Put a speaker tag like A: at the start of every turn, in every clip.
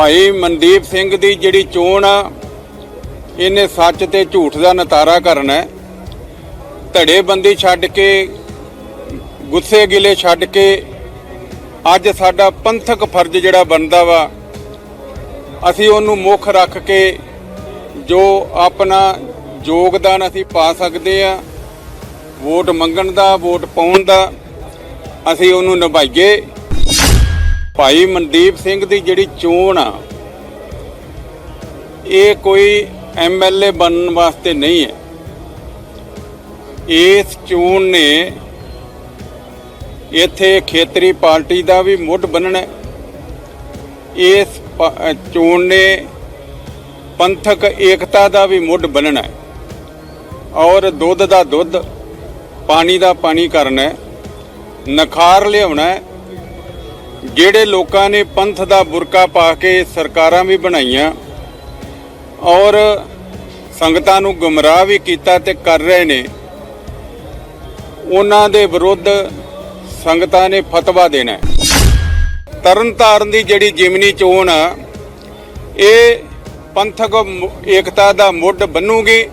A: ਭਾਈ ਮਨਦੀਪ ਸਿੰਘ ਦੀ ਜਿਹੜੀ ਚੋਣ ਆ, ਇਹਨੇ ਸੱਚ ਤੇ ਝੂਠ ਦਾ ਨਤਾਰਾ ਕਰਨਾ ਹੈ। ਧੜੇਬੰਦੀ ਛੱਡ ਕੇ, ਗੁੱਸੇ ਗਿਲੇ ਛੱਡ ਕੇ, ਅੱਜ ਸਾਡਾ ਪੰਥਕ ਫਰਜ਼ ਜਿਹੜਾ ਬਣਦਾ ਵਾ, ਅਸੀਂ ਉਹਨੂੰ ਮੁੱਖ ਰੱਖ ਕੇ ਜੋ ਆਪਣਾ ਯੋਗਦਾਨ ਅਸੀਂ ਪਾ ਸਕਦੇ ਆ, ਵੋਟ ਮੰਗਣ ਦਾ, ਵੋਟ ਪਾਉਣ ਦਾ, ਅਸੀਂ ਉਹਨੂੰ ਨਿਭਾਈਏ। ਭਾਈ ਮਨਦੀਪ ਸਿੰਘ ਦੀ ਜਿਹੜੀ ਚੋਣ ਆ, ਇਹ ਕੋਈ ਐਮਐਲਏ ਬਣਨ ਵਾਸਤੇ ਨਹੀਂ ਹੈ। ਇਸ ਚੋਣ ਨੇ ਇੱਥੇ ਖੇਤਰੀ ਪਾਰਟੀ ਦਾ ਵੀ ਮੁੱਢ ਬੰਨਣਾ ਇਸ ਚੋਣ ਨੇ ਪੰਥਕ ਏਕਤਾ ਦਾ ਵੀ ਮੁੱਢ ਬੰਨਣਾ ਔਰ ਦੁੱਧ ਦਾ ਦੁੱਧ, ਪਾਣੀ ਦਾ ਪਾਣੀ ਕਰਨਾ ਨਖਾਰ ਲਿਆਉਣਾ ਜਿਹੜੇ ਲੋਕਾਂ ਨੇ ਪੰਥ ਦਾ ਬੁਰਕਾ ਪਾ ਕੇ ਸਰਕਾਰਾਂ ਵੀ ਬਣਾਈਆਂ ਔਰ ਸੰਗਤਾਂ ਨੂੰ ਗੁੰਮਰਾਹ ਵੀ ਕੀਤਾ ਤੇ ਕਰ ਰਹੇ ਨੇ, ਉਹਨਾਂ ਦੇ ਵਿਰੁੱਧ ਸੰਗਤਾਂ ਨੇ ਫਤਵਾ ਦੇਣਾ ਹੈ। ਤਰਨਤਾਰਨ ਦੀ ਜਿਹੜੀ ਜਿਮਨੀ ਚੋਣ ਆ, ਇਹ ਪੰਥਕ ਏਕਤਾ ਦਾ ਮੁੱਢ ਬੰਨੂਗੀ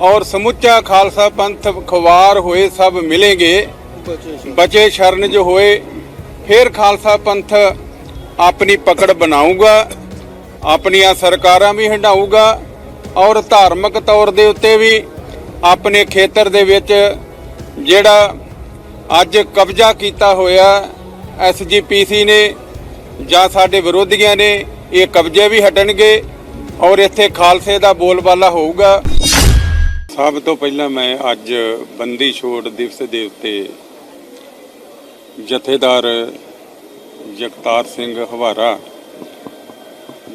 A: ਔਰ ਸਮੁੱਚਾ ਖਾਲਸਾ ਪੰਥ ਖਵਾਰ ਹੋਏ ਸਭ ਮਿਲेंगे ਬਚੇ ਸ਼ਰਨ ਜੋ ਹੋਏ ਫਿਰ ਖਾਲਸਾ ਪੰਥ ਆਪਣੀ ਪਕੜ ਬਣਾਊਗਾ, ਆਪਣੀਆਂ ਸਰਕਾਰਾਂ ਵੀ ਹੰਡਾਊਗਾ ਔਰ ਧਾਰਮਿਕ ਤੌਰ ਦੇ ਉੱਤੇ ਵੀ ਆਪਣੇ ਖੇਤਰ ਦੇ ਵਿੱਚ ਜਿਹੜਾ ਅੱਜ ਕਬਜ਼ਾ ਕੀਤਾ ਹੋਇਆ ਐਸਜੀਪੀਸੀ ਨੇ ਜਾਂ ਸਾਡੇ ਵਿਰੋਧੀਆਂ ਨੇ, ਇਹ ਕਬਜ਼ੇ ਵੀ ਹਟਣਗੇ ਔਰ ਇੱਥੇ ਖਾਲਸੇ ਦਾ ਬੋਲਬਾਲਾ ਹੋਊਗਾ। ਸਭ ਤੋਂ ਪਹਿਲਾਂ ਮੈਂ ਅੱਜ ਬੰਦੀ ਛੋੜ ਦਿਵਸ ਦੇ ਉੱਤੇ ਜਥੇਦਾਰ ਜਗਤਾਰ ਸਿੰਘ ਹਵਾਰਾ,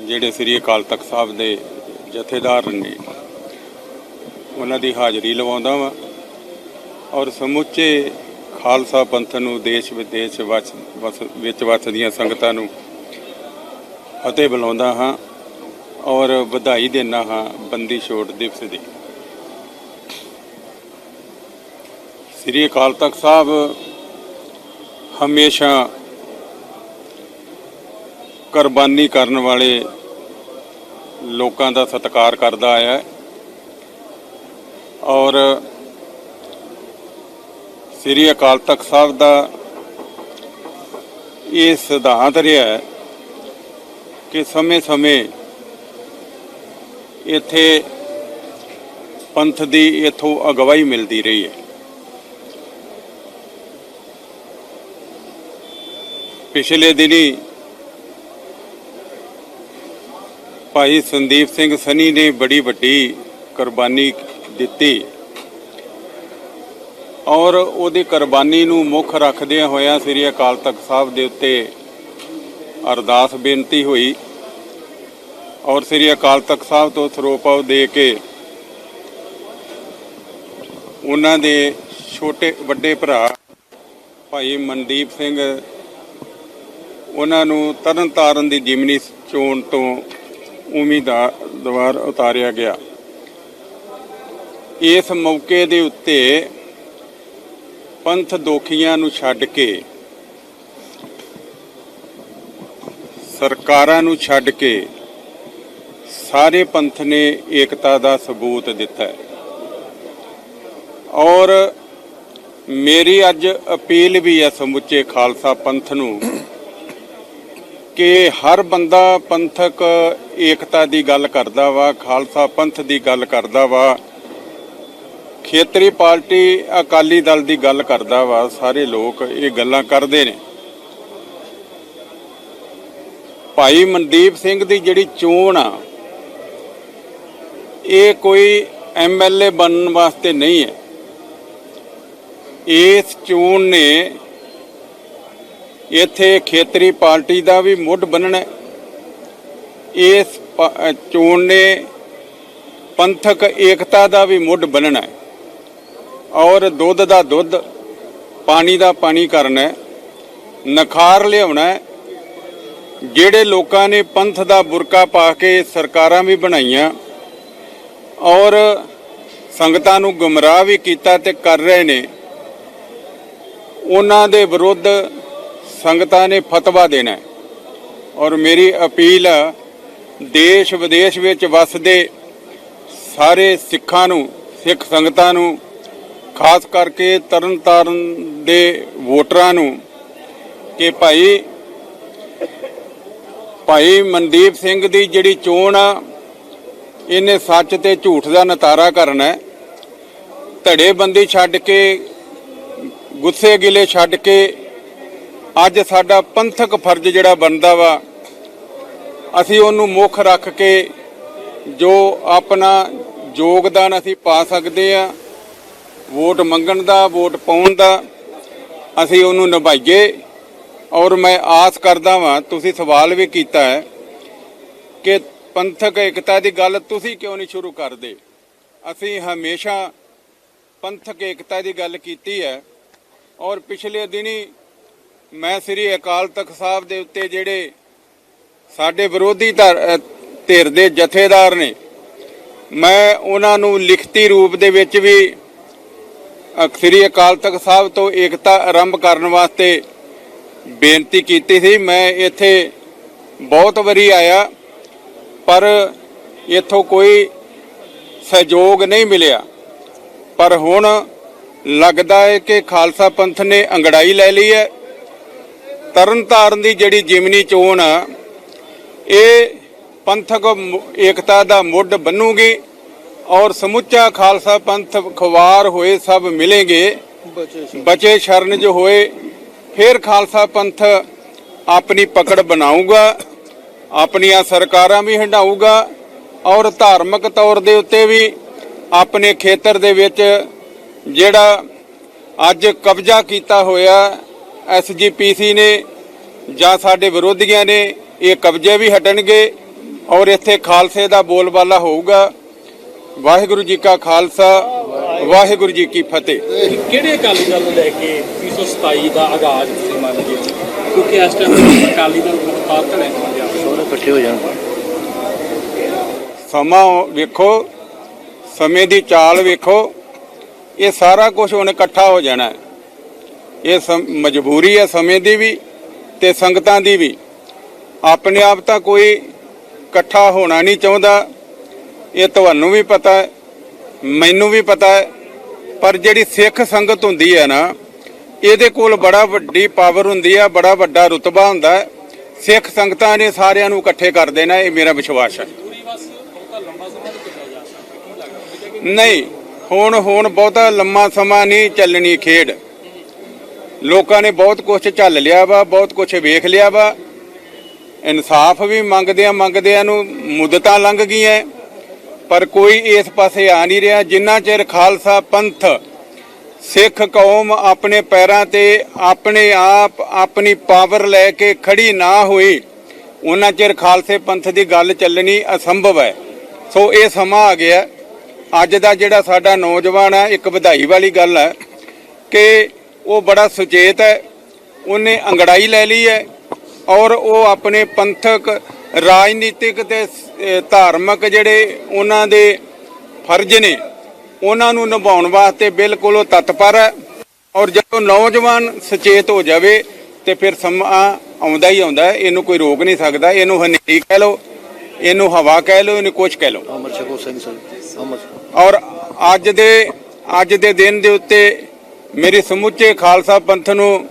A: ਜਿਹੜੇ ਸ੍ਰੀ ਅਕਾਲ ਤਖਤ ਸਾਹਿਬ ਦੇ ਜਥੇਦਾਰ ਨੇ, ਉਹਨਾਂ ਦੀ ਹਾਜ਼ਰੀ ਲਵਾਉਂਦਾ ਵਾਂ ਔਰ ਸਮੁੱਚੇ ਖਾਲਸਾ ਪੰਥ ਨੂੰ ਦੇਸ਼ ਵਿਦੇਸ਼ ਵਸ, ਵਸ- ਵਿੱਚ ਵਸਦੀਆਂ ਸੰਗਤਾਂ ਨੂੰ ਫਤਿਹ ਬੁਲਾਉਂਦਾ ਹਾਂ ਔਰ ਵਧਾਈ ਦਿੰਦਾ ਹਾਂ ਬੰਦੀ ਛੋੜ ਦਿਵਸ ਦੀ। ਸ੍ਰੀ ਅਕਾਲ ਤਖਤ ਸਾਹਿਬ ਹਮੇਸ਼ਾ ਕੁਰਬਾਨੀ ਕਰਨ ਵਾਲੇ ਲੋਕਾਂ ਦਾ ਸਤਿਕਾਰ ਕਰਦਾ ਆਇਆ ਔਰ ਸ੍ਰੀ ਅਕਾਲ ਤਖਤ ਸਾਹਿਬ ਦਾ ਇਹ ਸਿਧਾਂਤ ਰਿਹਾ ਹੈ ਕਿ ਸਮੇਂ-ਸਮੇਂ ਇੱਥੇ ਪੰਥ ਦੀ ਇਥੋਂ ਅਗਵਾਈ ਮਿਲਦੀ ਰਹੀ ਹੈ। ਪਿਛਲੇ ਦਿਨੀ ਭਾਈ ਸੰਦੀਪ ਸਿੰਘ ਸਨੀ ਨੇ ਬੜੀ ਵੱਡੀ ਕੁਰਬਾਨੀ ਦਿੱਤੀ ਔਰ ਉਹਦੀ ਕੁਰਬਾਨੀ ਨੂੰ ਮੁੱਖ ਰੱਖਦਿਆਂ ਹੋਇਆਂ ਸ੍ਰੀ ਅਕਾਲ ਤਖਤ ਸਾਹਿਬ ਦੇ ਉੱਤੇ ਅਰਦਾਸ ਬੇਨਤੀ ਹੋਈ ਔਰ ਸ੍ਰੀ ਅਕਾਲ ਤਖਤ ਸਾਹਿਬ ਤੋਂ ਸਰੋਪਾਉ ਦੇ ਕੇ ਉਹਨਾਂ ਦੇ ਛੋਟੇ ਵੱਡੇ ਭਰਾ ਭਾਈ ਮਨਦੀਪ ਸਿੰਘ ਉਹਨਾਂ ਨੂੰ ਤਰਨਤਾਰਨ ਦੀ ਜਿਮਨੀ ਚੋਣ ਤੋਂ ਉਮੀਦਵਾਰ ਉਤਾਰਿਆ ਗਿਆ। ਇਸ ਮੌਕੇ ਦੇ ਉੱਤੇ ਪੰਥ ਦੋਖੀਆਂ ਨੂੰ ਛੱਡ ਕੇ, ਸਰਕਾਰਾਂ ਨੂੰ ਛੱਡ ਕੇ ਸਾਰੇ ਪੰਥ ਨੇ ਏਕਤਾ ਦਾ ਸਬੂਤ ਦਿੱਤਾ ਹੈ। ਔਰ ਮੇਰੀ ਅੱਜ ਅਪੀਲ ਵੀ ਹੈ ਸਮੁੱਚੇ ਖਾਲਸਾ ਪੰਥ ਨੂੰ ਕਿ ਹਰ ਬੰਦਾ ਪੰਥਕ ਏਕਤਾ ਦੀ ਗੱਲ ਕਰਦਾ ਵਾ, ਖਾਲਸਾ ਪੰਥ ਦੀ ਗੱਲ ਕਰਦਾ ਵਾ, ਖੇਤਰੀ ਪਾਰਟੀ ਅਕਾਲੀ ਦਲ ਦੀ ਗੱਲ ਕਰਦਾ ਵਾ, ਸਾਰੇ ਲੋਕ ਇਹ ਗੱਲਾਂ ਕਰਦੇ ਨੇ। ਭਾਈ ਮਨਦੀਪ ਸਿੰਘ ਦੀ ਜਿਹੜੀ ਚੋਣ ਆ, ਇਹ ਕੋਈ ਐਮਐਲਏ ਬਣਨ ਵਾਸਤੇ ਨਹੀਂ ਹੈ। ਇਸ ਚੋਣ ਨੇ ਇੱਥੇ ਖੇਤਰੀ ਪਾਰਟੀ ਦਾ ਵੀ ਮੁੱਢ ਬੰਨਣਾ ਇਸ ਚੋਣ ਨੇ ਪੰਥਕ ਏਕਤਾ ਦਾ ਵੀ ਮੁੱਢ ਬੰਨਣਾ ਹੈ। ਔਰ ਦੁੱਧ ਦਾ ਦੁੱਧ, ਪਾਣੀ ਦਾ ਪਾਣੀ ਕਰਨਾ ਹੈ। ਨਖਾਰ ਲਿਆਉਣਾ ਹੈ। ਜਿਹੜੇ ਲੋਕਾਂ ਨੇ ਪੰਥ ਦਾ ਬੁਰਕਾ ਪਾ ਕੇ ਸਰਕਾਰਾਂ ਵੀ ਬਣਾਈਆਂ ਔਰ ਸੰਗਤਾਂ ਨੂੰ ਗੁੰਮਰਾਹ ਵੀ ਕੀਤਾ ਤੇ ਕਰ ਰਹੇ ਨੇ, ਉਹਨਾਂ ਦੇ ਵਿਰੁੱਧ ਸੰਗਤਾਂ ਨੇ ਫਤਵਾ ਦੇਣਾ ਹੈ। ਔਰ ਮੇਰੀ ਅਪੀਲ ਦੇਸ਼ ਵਿਦੇਸ਼ ਵਿੱਚ ਵਸਦੇ ਸਾਰੇ ਸਿੱਖਾਂ ਨੂੰ, ਸਿੱਖ ਸੰਗਤਾਂ ਨੂੰ, ਖਾਸ ਕਰਕੇ ਤਰਨਤਾਰਨ ਦੇ ਵੋਟਰਾਂ ਨੂੰ, ਕਿ ਭਾਈ ਭਾਈ ਮਨਦੀਪ ਸਿੰਘ ਦੀ ਜਿਹੜੀ ਚੋਣ ਆ, ਇਹਨੇ ਸੱਚ ਤੇ ਝੂਠ ਦਾ ਨਤਾਰਾ ਕਰਨਾ ਹੈ। ਧੜੇਬੰਦੀ ਛੱਡ ਕੇ, ਗੁੱਸੇ ਗਿਲੇ ਛੱਡ ਕੇ ਅੱਜ ਸਾਡਾ ਪੰਥਕ ਫਰਜ਼ ਜਿਹੜਾ ਬਣਦਾ ਵਾ, ਅਸੀਂ ਉਹਨੂੰ ਮੁੱਖ ਰੱਖ ਕੇ ਜੋ ਆਪਣਾ ਯੋਗਦਾਨ ਅਸੀਂ ਪਾ ਸਕਦੇ ਆ, ਵੋਟ ਮੰਗਣ ਦਾ, ਵੋਟ ਪਾਉਣ ਦਾ, ਅਸੀਂ ਉਹਨੂੰ ਨਿਭਾਈਏ। ਔਰ ਮੈਂ ਆਸ ਕਰਦਾ ਵਾਂ, ਤੁਸੀਂ ਸਵਾਲ ਵੀ ਕੀਤਾ ਹੈ ਕਿ ਪੰਥਕ ਏਕਤਾ ਦੀ ਗੱਲ ਤੁਸੀਂ ਕਿਉਂ ਨਹੀਂ ਸ਼ੁਰੂ ਕਰਦੇ? ਅਸੀਂ ਹਮੇਸ਼ਾ ਪੰਥਕ ਏਕਤਾ ਦੀ ਗੱਲ ਕੀਤੀ ਹੈ। ਔਰ ਪਿਛਲੇ ਦਿਨੀ ਮੈਂ ਸ੍ਰੀ ਅਕਾਲ ਤਖਤ ਸਾਹਿਬ ਦੇ ਉੱਤੇ ਜਿਹੜੇ ਸਾਡੇ ਵਿਰੋਧੀ ਧਿਰ ਧਿਰ ਦੇ ਜਥੇਦਾਰ ਨੇ, ਮੈਂ ਉਹਨਾਂ ਨੂੰ ਲਿਖਤੀ ਰੂਪ ਦੇ ਵਿੱਚ ਵੀ ਸ੍ਰੀ ਅਕਾਲ ਤਖਤ ਸਾਹਿਬ ਤੋਂ ਏਕਤਾ ਆਰੰਭ ਕਰਨ ਵਾਸਤੇ ਬੇਨਤੀ ਕੀਤੀ ਸੀ। ਮੈਂ ਇੱਥੇ ਬਹੁਤ ਵਾਰੀ ਆਇਆ, ਪਰ ਇੱਥੋਂ ਕੋਈ ਸਹਿਯੋਗ ਨਹੀਂ ਮਿਲਿਆ। ਪਰ ਹੁਣ ਲੱਗਦਾ ਹੈ ਕਿ ਖਾਲਸਾ ਪੰਥ ਨੇ ਅੰਗੜਾਈ ਲੈ ਲਈ ਹੈ। ਤਰਨਤਾਰਨ ਦੀ ਜਿਹੜੀ ਜਿਮਨੀ ਚੋਣ ਆ ਇਹ ਪੰਥਕ ਏਕਤਾ ਦਾ ਮੁੱਢ ਬੰਨੂਗੀ ਔਰ ਸਮੁੱਚਾ ਖਾਲਸਾ ਪੰਥ ਖਵਾਰ ਹੋਏ ਸਭ ਮਿਲेंगे ਬਚੇ ਸ਼ਰਨ। ਜੋ ਹੋਏ ਫਿਰ ਖਾਲਸਾ ਪੰਥ ਆਪਣੀ ਪਕੜ ਬਣਾਊਗਾ ਆਪਣੀਆਂ ਸਰਕਾਰਾਂ ਵੀ ਹੰਡਾਊਗਾ ਔਰ ਧਾਰਮਿਕ ਤੌਰ ਦੇ ਉੱਤੇ ਵੀ ਆਪਣੇ ਖੇਤਰ ਦੇ ਵਿੱਚ ਜਿਹੜਾ ਅੱਜ ਕਬਜ਼ਾ ਕੀਤਾ ਹੋਇਆ ਐਸਜੀਪੀਸੀ ਨੇ ਜਾਂ ਸਾਡੇ ਵਿਰੋਧੀਆਂ ਨੇ ਇਹ ਕਬਜ਼ੇ ਵੀ ਹਟਣਗੇ ਔਰ ਇੱਥੇ ਖਾਲਸੇ ਦਾ ਬੋਲਬਾਲਾ ਹੋਊਗਾ। ਵਾਹਿਗੁਰੂ ਜੀ ਕਾ ਖਾਲਸਾ ਵਾਹਿਗੁਰੂ ਜੀ ਕੀ ਫਤਿਹ।
B: ਕਿਹੜੇ ਅਕਾਲੀ ਦਲ ਨੂੰ ਲੈ ਕੇ 327 ਦਾ ਆਗਾਜ਼ ਤੁਸੀਂ ਮੰਨਦੇ ਹੋ? ਕਿਉਂਕਿ ਇਸ ਟਾਈਮ ਅਕਾਲੀ ਦਲ ਬਹੁਤ ਵਿੱਚ
C: ਸਾਰੇ ਇਕੱਠੇ ਹੋ ਜਾਣ।
A: ਸਮਾਂ ਵੇਖੋ ਸਮੇਂ ਦੀ ਚਾਲ ਵੇਖੋ ਇਹ ਸਾਰਾ ਕੁਝ ਹੁਣ ਇਕੱਠਾ ਹੋ ਜਾਣਾ। ਹੈ ਇਹ ਸਮ- ਮਜਬੂਰੀ ਹੈ ਸਮੇਂ ਦੀ ਵੀ ਤੇ ਸੰਗਤਾਂ ਦੀ ਵੀ। ਆਪਣੇ ਆਪ ਤਾਂ ਕੋਈ ਇਕੱਠਾ ਹੋਣਾ ਨਹੀਂ ਚਾਹੁੰਦਾ। ਇਹ ਤੁਹਾਨੂੰ ਵੀ ਪਤਾ ਹੈ, ਮੈਨੂੰ ਵੀ ਪਤਾ ਹੈ, ਪਰ ਜਿਹੜੀ ਸਿੱਖ ਸੰਗਤ ਹੁੰਦੀ ਹੈ ਨਾ, ਇਹਦੇ ਕੋਲ ਬੜਾ ਵੱਡੀ ਪਾਵਰ ਹੁੰਦੀ ਹੈ, ਬੜਾ ਵੱਡਾ ਰੁਤਬਾ ਹੁੰਦਾ ਹੈ। ਸਿੱਖ ਸੰਗਤਾਂ ਨੇ ਸਾਰਿਆਂ ਨੂੰ ਇਕੱਠੇ ਕਰ ਦੇਣਾ, ਇਹ ਮੇਰਾ ਵਿਸ਼ਵਾਸ ਹੈ।
B: ਨਹੀਂ
A: ਹੁਣ ਹੁਣ ਬਹੁਤਾ ਲੰਮਾ ਸਮਾਂ ਨਹੀਂ ਚੱਲਣੀ ਖੇਡ। ਲੋਕਾਂ ਨੇ ਬਹੁਤ ਕੁਝ ਝੱਲ ਲਿਆ ਵਾ, ਬਹੁਤ ਕੁਝ ਵੇਖ ਲਿਆ ਵਾ। ਇਨਸਾਫ ਵੀ ਮੰਗਦਿਆਂ ਮੰਗਦਿਆਂ ਨੂੰ ਮੁੱਦਤਾਂ ਲੰਘ ਗਈਆਂ। ਪਰ ਕੋਈ ਇਸ ਪਾਸੇ ਆ ਨਹੀਂ ਰਿਹਾ। ਜਿੰਨਾ ਚਿਰ ਖਾਲਸਾ ਪੰਥ ਸਿੱਖ ਕੌਮ ਆਪਣੇ ਪੈਰਾਂ ਤੇ ਆਪਣੇ ਆਪ, ਆਪਣੀ ਪਾਵਰ ਲੈ ਕੇ ਖੜੀ ਨਾ ਹੋਈ, ਉਹਨਾਂ ਚਿਰ ਖਾਲਸੇ ਪੰਥ ਦੀ ਗੱਲ ਚੱਲਣੀ ਅਸੰਭਵ ਹੈ। ਸੋ ਇਹ ਸਮਾਂ ਆ ਗਿਆ। ਅੱਜ ਦਾ ਜਿਹੜਾ ਸਾਡਾ ਨੌਜਵਾਨ ਹੈ, ਇੱਕ ਵਧਾਈ ਵਾਲੀ ਗੱਲ ਹੈ ਕਿ ਉਹ ਬੜਾ ਸੁਚੇਤ ਹੈ ਉਹਨੇ ਅੰਗੜਾਈ ਲੈ ਲਈ ਹੈ ਔਰ ਉਹ ਆਪਣੇ ਪੰਥਕ ਰਾਜਨੀਤਿਕ ਤੇ ਧਾਰਮਿਕ ਜਿਹੜੇ ਉਹਨਾਂ ਦੇ ਫਰਜ਼ ਨੇ ਉਹਨਾਂ ਨੂੰ ਨਿਭਾਉਣ ਵਾਸਤੇ ਬਿਲਕੁਲ ਉਹ ਤਤਪਰ ਹੈ ਔਰ ਜਦੋਂ ਨੌਜਵਾਨ ਸੁਚੇਤ ਹੋ ਜਾਵੇ ਤੇ ਫਿਰ ਸਮਾਂ ਆਉਂਦਾ ਹੀ ਆਉਂਦਾ ਇਹਨੂੰ ਕੋਈ ਰੋਕ ਨਹੀਂ ਸਕਦਾ ਇਹਨੂੰ ਹਨੇਰੀ ਕਹਿ ਲਓ ਇਹਨੂੰ ਹਵਾ ਕਹਿ ਲਓ ਇਹਨੂੰ ਕੁਛ ਕਹਿ ਲਓ।
C: ਅਮਰ ਛਕੋ ਸਿੰਘ ਸਰ ਅਮਰ
A: ਔਰ ਅੱਜ ਦੇ ਅੱਜ ਦੇ ਦਿਨ ਦੇ ਉੱਤੇ ਮੇਰੀ ਸਮੁੱਚੇ ਖਾਲਸਾ ਪੰਥ ਨੂੰ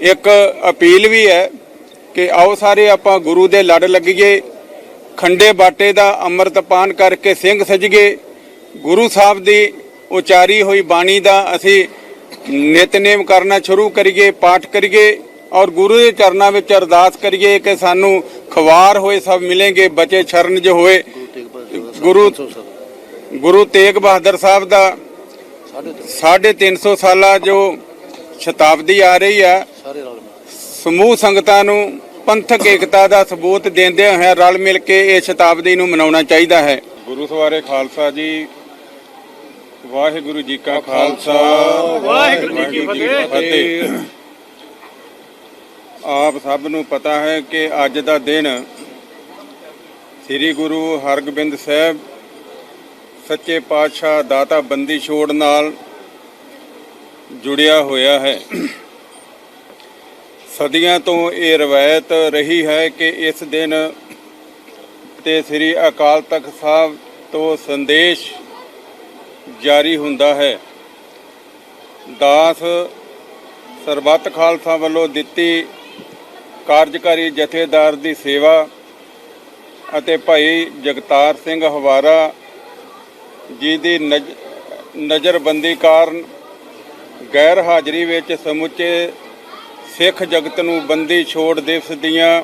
A: ਇੱਕ ਅਪੀਲ ਵੀ ਹੈ ਕਿ ਆਓ ਸਾਰੇ ਆਪਾਂ ਗੁਰੂ ਦੇ ਲੜ ਲੱਗੀਏ ਖੰਡੇ ਬਾਟੇ ਦਾ ਅੰਮ੍ਰਿਤ ਪਾਨ ਕਰਕੇ ਸਿੰਘ ਸਜੀਏ। ਗੁਰੂ ਸਾਹਿਬ ਦੀ ਉਚਾਰੀ ਹੋਈ ਬਾਣੀ ਦਾ ਅਸੀਂ ਨਿਤਨੇਮ ਕਰਨਾ ਸ਼ੁਰੂ ਕਰੀਏ ਪਾਠ ਕਰੀਏ ਔਰ ਗੁਰੂ ਦੇ ਚਰਨਾਂ ਵਿੱਚ ਅਰਦਾਸ ਕਰੀਏ ਕਿ ਸਾਨੂੰ ਖਵਾਰ ਹੋਏ ਸਭ ਮਿਲेंगे ਬਚੇ ਸ਼ਰਨ ਜੋ ਹੋਏ।
C: ਗੁਰੂ
A: ਗੁਰੂ- ਤੇਗ ਬਹਾਦਰ ਸਾਹਿਬ ਦਾ 350 ਸਾਲਾ ਜੋ ਸ਼ਤਾਬਦੀ ਆ ਰਹੀ ਆ ਸਮੂਹ ਸੰਗਤਾਂ ਨੂੰ ਪੰਥਕ ਏਕਤਾ ਦਾ ਸਬੂਤ ਦਿੰਦੇ ਹੋਏ ਰਲ ਮਿਲ ਕੇ ਇਹ ਸ਼ਤਾਬਦੀ ਨੂੰ ਮਨਾਉਣਾ ਚਾਹੀਦਾ ਹੈ। ਗੁਰੂ ਸਵਾਰੇ ਖਾਲਸਾ ਜੀ ਵਾਹਿਗੁਰੂ ਜੀ ਕਾ ਖਾਲਸਾ। ਵਾਹਿਗੁਰੂ ਜੀ ਕੀ ਫਤਿਹ। ਆਪ ਸਭ ਨੂੰ ਪਤਾ ਹੈ ਕਿ ਅੱਜ ਦਾ ਦਿਨ ਸ੍ਰੀ ਗੁਰੂ ਹਰਗੋਬਿੰਦ ਸਾਹਿਬ ਸੱਚੇ ਪਾਤਸ਼ਾਹ ਦਾਤਾ ਬੰਦੀ ਛੋੜ ਨਾਲ ਜੁੜਿਆ ਹੋਇਆ ਹੈ। ਸਦੀਆਂ ਤੋਂ ਇਹ ਰਵਾਇਤ ਰਹੀ ਹੈ ਕਿ ਇਸ ਦਿਨ ਤੇ ਸ੍ਰੀ ਅਕਾਲ ਤਖਤ ਸਾਹਿਬ ਤੋਂ ਸੰਦੇਸ਼ ਜਾਰੀ ਹੁੰਦਾ ਹੈ। ਦਾਸ ਸਰਬੱਤ ਖਾਲਸਾ ਵੱਲੋਂ ਦਿੱਤੀ ਕਾਰਜਕਾਰੀ ਜਥੇਦਾਰ ਦੀ ਸੇਵਾ ਅਤੇ ਭਾਈ ਜਗਤਾਰ ਸਿੰਘ ਹਵਾਰਾ ਜੀ ਦੀ ਨਜ਼- ਨਜ਼ਰਬੰਦੀ ਕਾਰਨ ਗੈਰ ਹਾਜ਼ਰੀ ਵਿੱਚ ਸਮੁੱਚੇ ਸਿੱਖ ਜਗਤ ਨੂੰ ਬੰਦੀ ਛੋੜ ਦਿਵਸ ਦੀਆਂ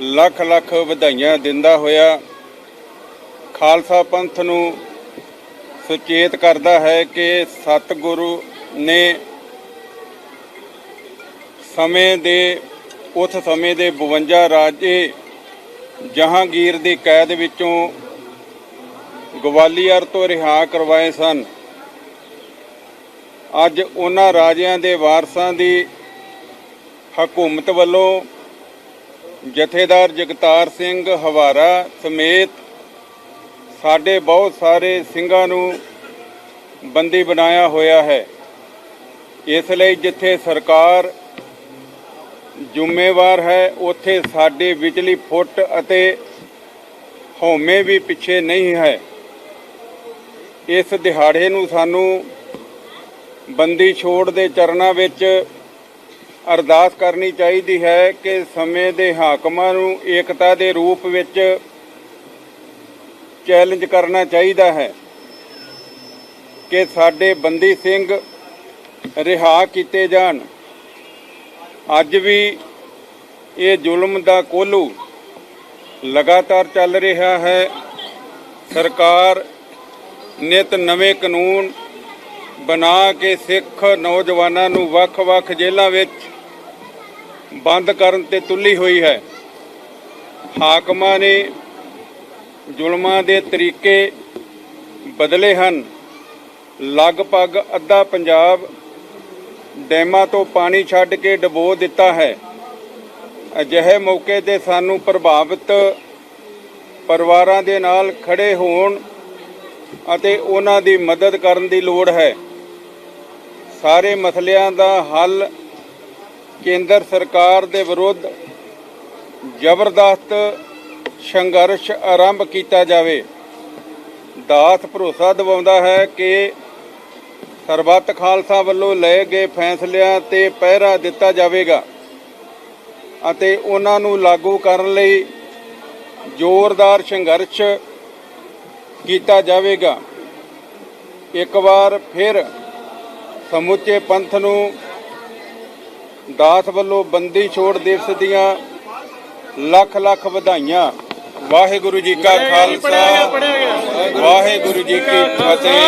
A: ਲੱਖ ਲੱਖ ਵਧਾਈਆਂ ਦਿੰਦਾ ਹੋਇਆ ਖਾਲਸਾ ਪੰਥ ਨੂੰ ਸੁਚੇਤ ਕਰਦਾ ਹੈ ਕਿ ਸਤਿਗੁਰੂ ਨੇ ਸਮੇਂ ਦੇ, ਉਸ ਸਮੇਂ ਦੇ 52 ਰਾਜੇ ਜਹਾਂਗੀਰ ਦੀ ਕੈਦ ਵਿੱਚੋਂ ਗਵਾਲੀਅਰ ਤੋਂ ਰਿਹਾ ਕਰਵਾਏ ਸਨ। ਅੱਜ ਉਹਨਾਂ ਰਾਜਿਆਂ ਦੇ ਵਾਰਸਾਂ ਦੀ ਹਕੂਮਤ ਵੱਲੋਂ ਜਥੇਦਾਰ ਜਗਤਾਰ ਸਿੰਘ ਹਵਾਰਾ ਸਮੇਤ ਸਾਡੇ ਬਹੁਤ ਸਾਰੇ ਸਿੰਘਾਂ ਨੂੰ ਬੰਦੀ ਬਣਾਇਆ ਹੋਇਆ ਹੈ। ਇਸ ਲਈ ਜਿੱਥੇ ਸਰਕਾਰ ਜ਼ਿੰਮੇਵਾਰ ਹੈ, ਉੱਥੇ ਸਾਡੇ ਵਿਚਲੀ ਫੁੱਟ ਅਤੇ ਹਉਮੈ ਵੀ ਪਿੱਛੇ ਨਹੀਂ ਹੈ। ਇਸ ਦਿਹਾੜੇ ਨੂੰ ਸਾਨੂੰ ਬੰਦੀ ਛੋੜ ਦੇ ਚਰਨਾਂ ਵਿੱਚ ਅਰਦਾਸ ਕਰਨੀ ਚਾਹੀਦੀ ਹੈ ਕਿ ਸਮੇਂ ਦੇ ਹਾਕਮਾਂ ਨੂੰ ਏਕਤਾ ਦੇ ਰੂਪ ਵਿੱਚ ਚੈਲੰਜ ਕਰਨਾ ਚਾਹੀਦਾ ਹੈ ਕਿ ਸਾਡੇ ਬੰਦੀ ਸਿੰਘ ਰਿਹਾ ਕੀਤੇ ਜਾਣ। ਅੱਜ ਵੀ ਇਹ ਜ਼ੁਲਮ ਦਾ ਕੋਲੂ ਲਗਾਤਾਰ ਚੱਲ ਰਿਹਾ ਹੈ। ਸਰਕਾਰ ਨਿਤ ਨਵੇਂ ਕਾਨੂੰਨ ਬਣਾ ਕੇ ਸਿੱਖ ਨੌਜਵਾਨਾਂ ਨੂੰ ਵੱਖ-ਵੱਖ ਜੇਲ੍ਹਾਂ ਵਿੱਚ ਬੰਦ ਕਰਨ ਤੇ ਤੁੱਲੀ ਹੋਈ ਹੈ। ਹਾਕਮਾਂ ਨੇ ਜ਼ੁਲਮਾਂ ਦੇ ਤਰੀਕੇ ਬਦਲੇ ਹਨ। ਲਗਭਗ ਅੱਧਾ ਪੰਜਾਬ ਡੈਮਾਂ ਤੋਂ ਪਾਣੀ ਛੱਡ ਕੇ ਡਬੋ ਦਿੱਤਾ ਹੈ। ਅਜਿਹੇ ਮੌਕੇ ਤੇ ਸਾਨੂੰ ਪ੍ਰਭਾਵਿਤ ਪਰਿਵਾਰਾਂ ਦੇ ਨਾਲ ਖੜੇ ਹੋਣ ਅਤੇ ਉਹਨਾਂ ਦੀ ਮਦਦ ਕਰਨ ਦੀ ਲੋੜ ਹੈ। ਸਾਰੇ ਮਸਲਿਆਂ ਦਾ ਹੱਲ ਕੇਂਦਰ ਸਰਕਾਰ ਦੇ ਵਿਰੁੱਧ ਜ਼ਬਰਦਸਤ ਸੰਘਰਸ਼ ਆਰੰਭ ਕੀਤਾ ਜਾਵੇ। ਦਾਸ ਭਰੋਸਾ ਦਿਵਾਉਂਦਾ ਹੈ ਕਿ ਸਰਬੱਤ ਖਾਲਸਾ ਵੱਲੋਂ ਲਏ ਗਏ ਫੈਸਲਿਆਂ ਤੇ ਪਹਿਰਾ ਦਿੱਤਾ ਜਾਵੇਗਾ ਅਤੇ ਉਹਨਾਂ ਨੂੰ ਲਾਗੂ ਕਰਨ ਲਈ ਜ਼ੋਰਦਾਰ ਸੰਘਰਸ਼ ਕੀਤਾ ਜਾਵੇਗਾ। ਇੱਕ ਵਾਰ ਫਿਰ ਸਮੁੱਚੇ ਪੰਥ ਨੂੰ ਦਾਸ ਵੱਲੋਂ ਬੰਦੀ ਛੋੜ ਦਿਵਸ ਦੀਆਂ ਲੱਖ ਲੱਖ ਵਧਾਈਆਂ। ਵਾਹਿਗੁਰੂ ਜੀ ਕਾ ਖਾਲਸਾ। ਵਾਹਿਗੁਰੂ ਜੀ ਕੀ ਫਤਿਹ।